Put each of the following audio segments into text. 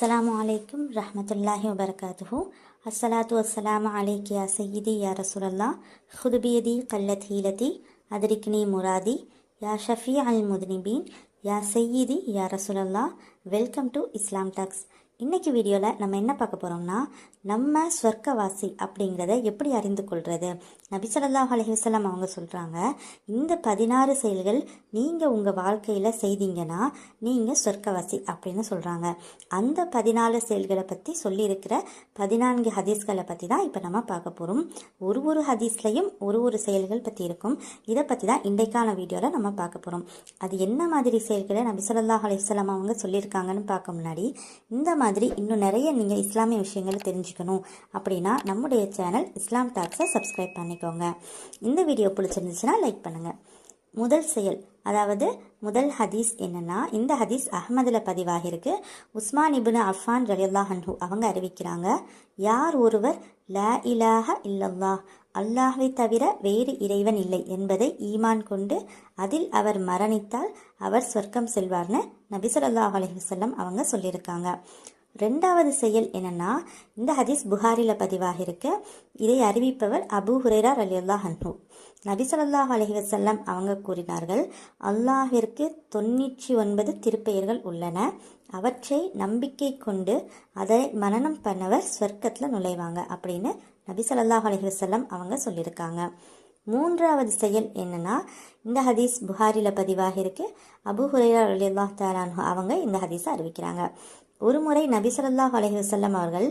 السلام عليكم رحمة الله وبركاته. الصلاة والسلام عليك يا سيدي يا رسول الله. خذ بيدي قلت هيلتي. أدركني مرادي. يا شفيع المذنبين. يا سيدي يا رسول الله. Welcome to Islam Talks. இன்றைக்கி வீடியோவில் நம்ம என்ன பார்க்க போகிறோம்னா நம்ம ஸ்வர்க்கவாசி அப்படிங்கிறத எப்படி அறிந்து கொள்வது நபி அலஹிவசலம் அவங்க சொல்கிறாங்க இந்த பதினாறு செயல்கள் நீங்கள் உங்கள் வாழ்க்கையில் செய்தீங்கன்னா நீங்கள் சொர்க்கவாசி அப்படின்னு சொல்கிறாங்க அந்த பதினாலு செயல்களை பற்றி சொல்லியிருக்கிற பதினான்கு ஹதீஸ்களை பற்றி தான் இப்போ நம்ம பார்க்க போகிறோம் ஒரு ஒரு ஹதீஸ்லையும் ஒரு ஒரு செயல்கள் பற்றி இருக்கும். இதை பற்றி தான் இன்றைக்கான வீடியோவில் நம்ம பார்க்க போகிறோம் அது என்ன மாதிரி செயல்களை நபி ஸல்லல்லாஹு அவங்க சொல்லியிருக்காங்கன்னு பார்க்க முன்னாடி இந்த மாதிரி மாதிரி இன்னும் நிறைய நீங்கள் இஸ்லாமிய விஷயங்களை தெரிஞ்சுக்கணும் அப்படின்னா நம்முடைய சேனல் இஸ்லாம் டாக்ஸை சப்ஸ்கிரைப் பண்ணிக்கோங்க. இந்த வீடியோ பிடிச்சிருந்துச்சுன்னா லைக் பண்ணுங்கள் முதல் செயல் அதாவது முதல் ஹதீஸ் என்னென்னா இந்த ஹதீஸ் அஹ்மதில் பதிவாகிருக்கு உஸ்மான் இப்னு அஃபான் ரலியல்லா ஹன்ஹு அவங்க அறிவிக்கிறாங்க யார் ஒருவர் லா இலாஹ இல்லல்லா அல்லாஹை தவிர வேறு இறைவன் இல்லை என்பதை ஈமான் கொண்டு அதில் அவர் மரணித்தால் அவர் சொர்க்கம் செல்வார்னு நபி ஸல்லல்லாஹு அலைஹி அவங்க சொல்லியிருக்காங்க. ரெண்டாவது செயல் என்னென்னா இந்த ஹதீஸ் புகாரில் பதிவாகிருக்கு இதை அறிவிப்பவர் அபு ஹுரேரா ரலியல்லா ஹன்ஹு நபி ஸல்லல்லாஹு அலைஹி வஸல்லம் அவங்க கூறினார்கள் அல்லாஹிற்கு தொண்ணூற்றி ஒன்பது திருப்பெயர்கள் உள்ளன. அவற்றை நம்பிக்கை கொண்டு அதை மனனம் பண்ணவர் சொர்க்கத்தில் நுழைவாங்க அப்படின்னு நபி ஸல்லல்லாஹு அலைஹி வஸல்லம் அவங்க சொல்லியிருக்காங்க. மூன்றாவது செயல் என்னன்னா இந்த ஹதீஸ் புகாரில் பதிவாகிருக்கு அபு ஹுரேரா அல்லாஹ் தாரன்ஹோ அவங்க இந்த ஹதீஸை அறிவிக்கிறாங்க. ஒருமுறை நபிசல்லாஹ் ஸல்லல்லாஹு அவர்கள்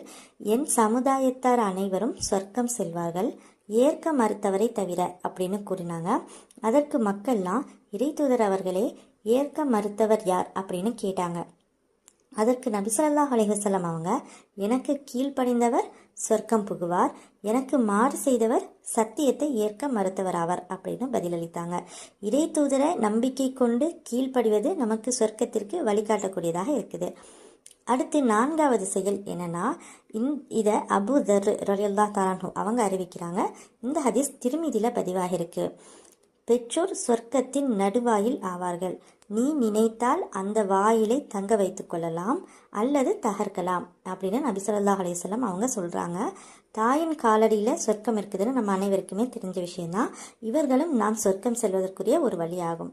என் சமுதாயத்தார் அனைவரும் சொர்க்கம் செல்வார்கள் ஏற்க மறுத்தவரை தவிர அப்படின்னு கூறினாங்க. அதற்கு மக்கள்லாம் இறைத்தூதர் அவர்களே ஏற்க மறுத்தவர் யார்? அப்படின்னு கேட்டாங்க. அதற்கு நபிசல்லாஹ் ஸல்லல்லாஹு அவங்க எனக்கு கீழ்ப்படிந்தவர் சொர்க்கம் புகுவார் எனக்கு மாறு செய்தவர் சத்தியத்தை ஏற்க மறுத்தவர் ஆவார் அப்படின்னு பதிலளித்தாங்க. இறை தூதரை நம்பிக்கை கொண்டு கீழ்ப்படிவது நமக்கு சொர்க்கத்திற்கு வழிகாட்டக்கூடியதாக இருக்குது. அடுத்து நான்காவது செயல் என்னன்னா இந் இதை அபு தர் ரலியல்லா தாலானு அவங்க அறிவிக்கிறாங்க. இந்த ஹதீஸ் திருமீதியில் பதிவாகிருக்கு பெற்றோர் சொர்க்கத்தின் நடுவாயில் ஆவார்கள். நீ நினைத்தால் அந்த வாயிலை தங்க வைத்து கொள்ளலாம் அல்லது தகர்க்கலாம் அப்படின்னு நபி ஸல்லல்லாஹு அலைஹி அவங்க சொல்கிறாங்க தாயின் காலடியில் சொர்க்கம் இருக்குதுன்னு நம்ம அனைவருக்குமே தெரிஞ்ச விஷயம்தான். இவர்களும் நாம் சொர்க்கம் செல்வதற்குரிய ஒரு வழியாகும்.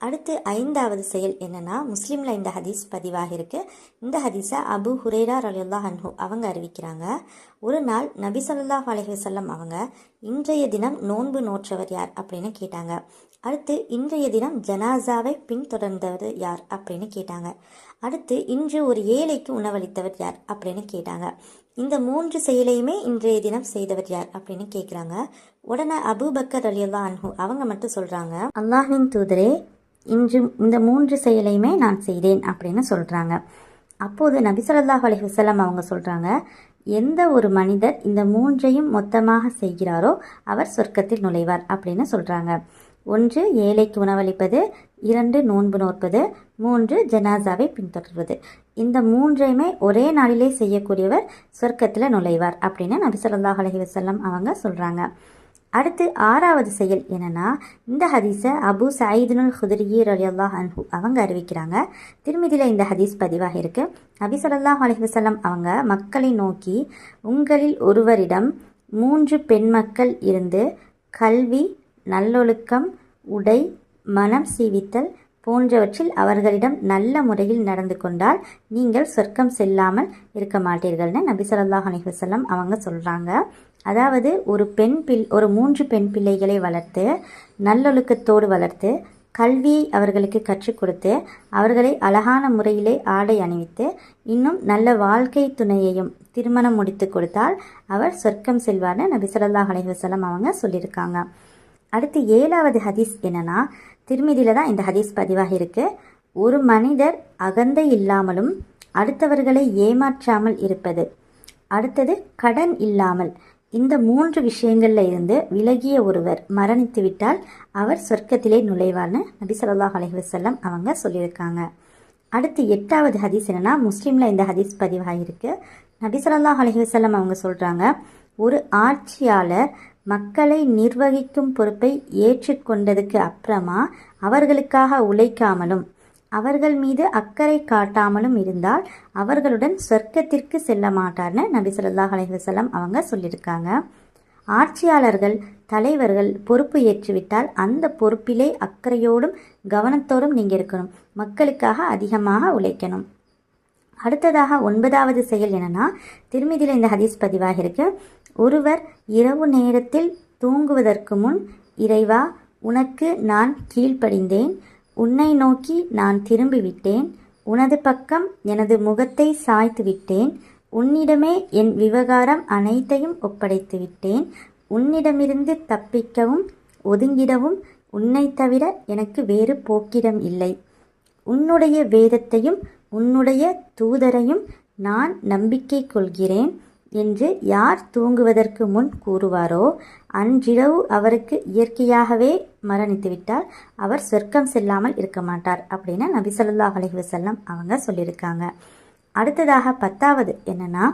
அடுத்து ஐந்தாவது செயல் என்னன்னா முஸ்லீமில் இந்த ஹதீஸ் பதிவாகிருக்கு இந்த ஹதீஸை அபு ஹுரேரா ரலியுல்லா ஹன்ஹு அவங்க அறிவிக்கிறாங்க. ஒரு நாள் நபி ஸல்லல்லாஹு அலைஹி வஸல்லம் அவங்க இன்றைய தினம் நோன்பு நோற்றவர் யார் அப்படின்னு கேட்டாங்க. அடுத்து இன்றைய தினம் ஜனாசாவை பின்தொடர்ந்தவர் யார் அப்படின்னு கேட்டாங்க. அடுத்து இன்று ஒரு ஏழைக்கு உணவளித்தவர் யார் அப்படின்னு கேட்டாங்க. இந்த மூன்று செயலையுமே இன்றைய தினம் செய்தவர் யார் அப்படின்னு கேட்குறாங்க உடனே அபு பக்கர் அலியுல்லா அன்ஹு அவங்க மட்டும் சொல்கிறாங்க அல்லாஹின் தூதரே இன்று இந்த மூன்று செயலையுமே நான் செய்தேன் அப்படின்னு சொல்கிறாங்க அப்போது நபிசல்லாஹ் அலி அலைஹி அவங்க சொல்கிறாங்க எந்த ஒரு மனிதர் இந்த மூன்றையும் மொத்தமாக செய்கிறாரோ அவர் சொர்க்கத்தில் நுழைவார் அப்படின்னு சொல்கிறாங்க ஒன்று ஏழைக்கு உணவளிப்பது இரண்டு நோன்பு நோற்பது மூன்று ஜனாசாவை பின்தொடர்வது. இந்த மூன்றையுமே ஒரே நாளிலே செய்யக்கூடியவர் சொர்க்கத்தில் நுழைவார் அப்படின்னு நபிசல்லாஹ் அலஹி வசல்லம் அவங்க சொல்கிறாங்க அடுத்து ஆறாவது செயல் என்னன்னா இந்த ஹதீஸை அபு சயீதுனுல் ஹுதரியே ரலியல்லாஹ் அன்ஹு அவங்க அறிவிக்கிறாங்க. திருமதியில் இந்த ஹதீஸ் பதிவாக இருக்கு. நபி ஸல்லல்லாஹு அவங்க மக்களை நோக்கி உங்களில் ஒருவரிடம் மூன்று பெண் மக்கள் இருந்து கல்வி நல்லொழுக்கம் உடை மனம் சீவித்தல் போன்றவற்றில் அவர்களிடம் நல்ல முறையில் நடந்து கொண்டால் நீங்கள் சொர்க்கம் செல்லாமல் இருக்க மாட்டீர்கள்னு நபி சொல்லாஹ் அலைஹி அவங்க சொல்கிறாங்க அதாவது ஒரு பெண் பிள் ஒரு மூன்று பெண் பிள்ளைகளை வளர்த்து நல்லொழுக்கத்தோடு வளர்த்து கல்வியை அவர்களுக்கு கற்றுக் கொடுத்து அவர்களை அழகான முறையிலே ஆடை அணிவித்து இன்னும் நல்ல வாழ்க்கை துணையையும் திருமணம் முடித்து கொடுத்தால் அவர் சொர்க்கம் செல்வார்னு நபி ஸல்லல்லாஹு அலைஹி அவங்க சொல்லியிருக்காங்க. அடுத்து ஏழாவது ஹதீஸ் என்னன்னா திருமதியில் தான் இந்த ஹதீஸ் பதிவாக இருக்குது ஒரு மனிதர் அகந்தை இல்லாமலும் அடுத்தவர்களை ஏமாற்றாமல் இருப்பது. அடுத்தது கடன் இல்லாமல். இந்த மூன்று விஷயங்கள்ல இருந்து விலகிய ஒருவர் மரணித்து விட்டால் அவர் சொர்க்கத்திலே நுழைவார்னு நபி ஸல்லல்லாஹு அலைஹி அவங்க சொல்லியிருக்காங்க. அடுத்து எட்டாவது ஹதீஸ் என்னன்னா முஸ்லீமில் இந்த ஹதீஸ் பதிவாகிருக்கு நபி ஸல்லல்லாஹு அலைஹி அவங்க சொல்கிறாங்க ஒரு ஆட்சியாளர் மக்களை நிர்வகிக்கும் பொறுப்பை ஏற்றுக்கொண்டதுக்கு அப்புறமா அவர்களுக்காக உழைக்காமலும் அவர்கள் மீது அக்கறை காட்டாமலும் இருந்தால் அவர்களுடன் சொர்க்கத்திற்கு செல்ல மாட்டார்னு நபி சொல்லாஹ் அலைஹி அவங்க சொல்லியிருக்காங்க. ஆட்சியாளர்கள் தலைவர்கள் பொறுப்பு ஏற்றுவிட்டால் அந்த பொறுப்பிலே அக்கறையோடும் கவனத்தோடும் நீங்கள் இருக்கணும். மக்களுக்காக அதிகமாக உழைக்கணும். அடுத்ததாக ஒன்பதாவது செயல் என்னன்னா திருமதியில் இந்த ஹதீஸ் பதிவாகிருக்கு ஒருவர் இரவு நேரத்தில் தூங்குவதற்கு முன் இறைவா உனக்கு நான் கீழ்ப்படிந்தேன். உன்னை நோக்கி நான் திரும்பிவிட்டேன். உனது பக்கம் எனது முகத்தை சாய்த்து விட்டேன் உன்னிடமே என் விவகாரம் அனைத்தையும் ஒப்படைத்து விட்டேன் உன்னிடமிருந்து தப்பிக்கவும் ஒதுங்கிடவும் உன்னை தவிர எனக்கு வேறு போக்கிடம் இல்லை. உன்னுடைய வேதத்தையும் உன்னுடைய தூதரையும் நான் நம்பிக்கை கொள்கிறேன். என்று யார் தூங்குவதற்கு முன் கூறுவாரோ அன்றிரவு அவருக்கு இயற்கையாகவே மரணித்துவிட்டால் அவர் சொர்க்கம் செல்லாமல் இருக்க மாட்டார் அப்படின்னு நபி ஸல்லல்லாஹு அலைஹி அவங்க சொல்லியிருக்காங்க. அடுத்ததாக பத்தாவது என்னன்னா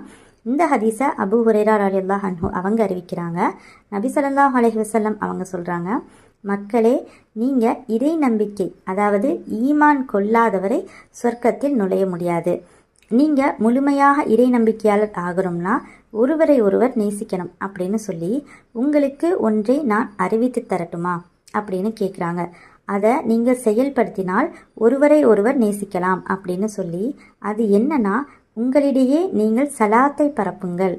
இந்த ஹதீஸை அபு ஹுரேரா ரலியல்லாஹு ஹன்ஹு அவங்க அறிவிக்கிறாங்க. நபி ஸல்லல்லாஹு அலைஹி வஸல்லம் அவங்க சொல்கிறாங்க மக்களே நீங்கள் இறை நம்பிக்கை அதாவது ஈமான் கொள்ளாதவரை சொர்க்கத்தில் நுழைய முடியாது. நீங்கள் முழுமையாக இறை நம்பிக்கையாளர் ஆகிறோம்னா ஒருவரை ஒருவர் நேசிக்கணும் அப்படின்னு சொல்லி உங்களுக்கு ஒன்றை நான் அறிவித்து தரட்டுமா அப்படின்னு கேட்குறாங்க அதை நீங்கள் செயல்படுத்தினால் ஒருவரை ஒருவர் நேசிக்கலாம் அப்படின்னு சொல்லி அது என்னன்னா உங்களிடையே நீங்கள் சலாத்தை பரப்புங்கள்.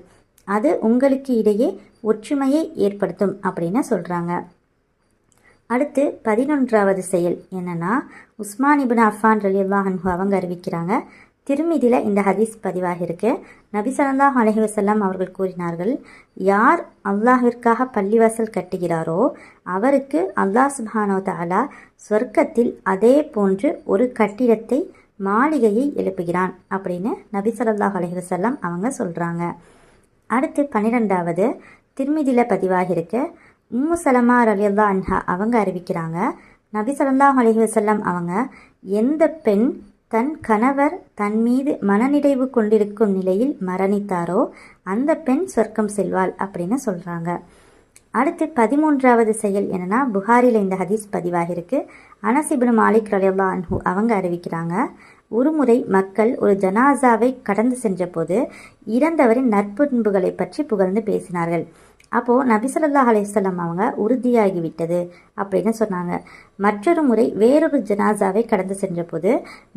அது உங்களுக்கு இடையே ஒற்றுமையை ஏற்படுத்தும் அப்படின்னு சொல்கிறாங்க அடுத்து பதினொன்றாவது செயல் என்னென்னா உஸ்மான் இபின் அஃபான் ரலியல்லாஹு அன்ஹு அவங்க அறிவிக்கிறாங்க. திருமிதியில் இந்த ஹதீஸ் பதிவாக இருக்கு நபி ஸல்லல்லாஹு அலைஹி அவர்கள் கூறினார்கள் யார் அல்லாஹிற்காக பள்ளிவாசல் கட்டுகிறாரோ அவருக்கு அல்லாஹ் சுபானோ தாலா சொர்க்கத்தில் அதே போன்று ஒரு கட்டிடத்தை மாளிகையை எழுப்புகிறான் அப்படின்னு நபி ஸல்லல்லாஹு அலைஹி வஸல்லம் அவங்க சொல்கிறாங்க அடுத்து பன்னிரெண்டாவது திருமிதியில் பதிவாகியிருக்கு உம்மு சலமா ரலியல்லா அன்ஹா அவங்க அறிவிக்கிறாங்க. நபி ஸல்லல்லாஹு அலைஹி வஸல்லம் அவங்க எந்த பெண் தன் கணவர் தன் மீது மனநிறைவு கொண்டிருக்கும் நிலையில் மரணித்தாரோ அந்த பெண் சொர்க்கம் செல்வாள் அப்படின்னு சொல்கிறாங்க அடுத்து பதிமூன்றாவது செயல் என்னென்னா புகாரில் இந்த ஹதீஸ் பதிவாகிருக்கு அனசிபின் மாலிக் ரலியல்லா அன்ஹு அவங்க அறிவிக்கிறாங்க ஒருமுறை மக்கள் ஒரு ஜனாசாவை கடந்து சென்றபோது இறந்தவரின் நற்பண்புகளை பற்றி புகழ்ந்து பேசினார்கள். அப்போது நபி ஸல்லல்லாஹு அவங்க உறுதியாகிவிட்டது அப்படின்னு சொன்னாங்க. மற்றொரு முறை வேறொரு ஜனாசாவை கடந்து சென்றபோது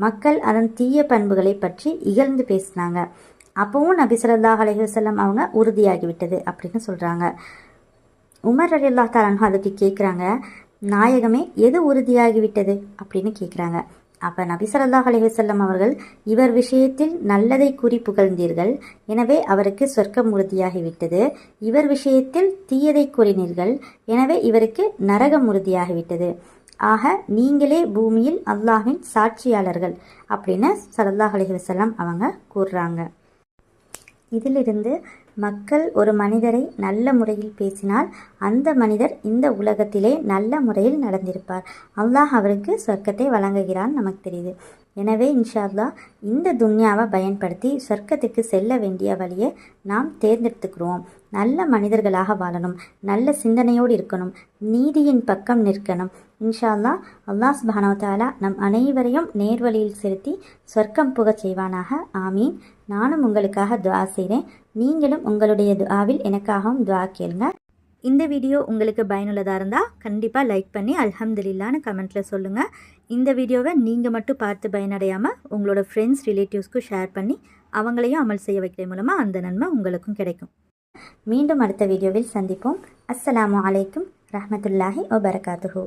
மக்கள் அதன் தீய பண்புகளை பற்றி இகழ்ந்து பேசினாங்க. அப்போவும் நபி ஸல்லல்லாஹு அலைஹி அவங்க உறுதியாகிவிட்டது அப்படின்னு சொல்கிறாங்க உமர் அலி அல்லா தாலானு அதுக்கு கேட்குறாங்க நாயகமே எது உறுதியாகிவிட்டது? அப்படின்னு கேட்குறாங்க அப்போ நபி ஸல்லல்லாஹு அவர்கள் இவர் விஷயத்தில் நல்லதை கூறி புகழ்ந்தீர்கள். எனவே அவருக்கு சொர்க்கம் உறுதியாகிவிட்டது. இவர் விஷயத்தில் தீயதை கூறினீர்கள். எனவே இவருக்கு நரகம் உறுதியாகிவிட்டது. ஆக நீங்களே பூமியில் அல்லாஹின் சாட்சியாளர்கள். அப்படின்னு ஸல்லல்லாஹு அலைஹி அவங்க கூறுறாங்க. இதிலிருந்து மக்கள் ஒரு மனிதரை நல்ல முறையில் பேசினால் அந்த மனிதர் இந்த உலகத்திலே நல்ல முறையில் நடந்திருப்பார். அல்லாஹ் அவருக்கு சொர்க்கத்தை வழங்குகிறான் நமக்கு தெரியுது. எனவே இன்ஷா இந்த துன்யாவை பயன்படுத்தி சொர்க்கத்துக்கு செல்ல வேண்டிய வழியை நாம் தேர்ந்தெடுத்துக்கிறோம். நல்ல மனிதர்களாக வாழணும் நல்ல சிந்தனையோடு இருக்கணும் நீதியின் பக்கம் நிற்கணும். இன்ஷால்லா அல்லாஹ் அல்லாஹ் நம் அனைவரையும் நேர்வழியில் செலுத்தி சொர்க்கம் புகச் செய்வானாக. ஆமீன். நானும் உங்களுக்காக துவா செய்கிறேன் நீங்களும் உங்களுடைய துஆவில் எனக்காகவும் துவா கேளுங்க. இந்த வீடியோ உங்களுக்கு பயனுள்ளதாக இருந்தால் கண்டிப்பாக லைக் பண்ணி அல்ஹம்துலில்லான்னு கமெண்ட்டில் சொல்லுங்கள் இந்த வீடியோவை நீங்கள் மட்டும் பார்த்து பயனடையாமல் உங்களோட ஃப்ரெண்ட்ஸ் ரிலேட்டிவ்ஸ்க்கும் ஷேர் பண்ணி அவங்களையும் அமல் செய்ய வைக்கிறது மூலமாக அந்த நன்மை உங்களுக்கும் கிடைக்கும். மீண்டும் அடுத்த வீடியோவில் சந்திப்போம். அஸ்ஸலாமு அலைக்கும் ரஹமத்துல்லாஹி வபரகாத்துஹு.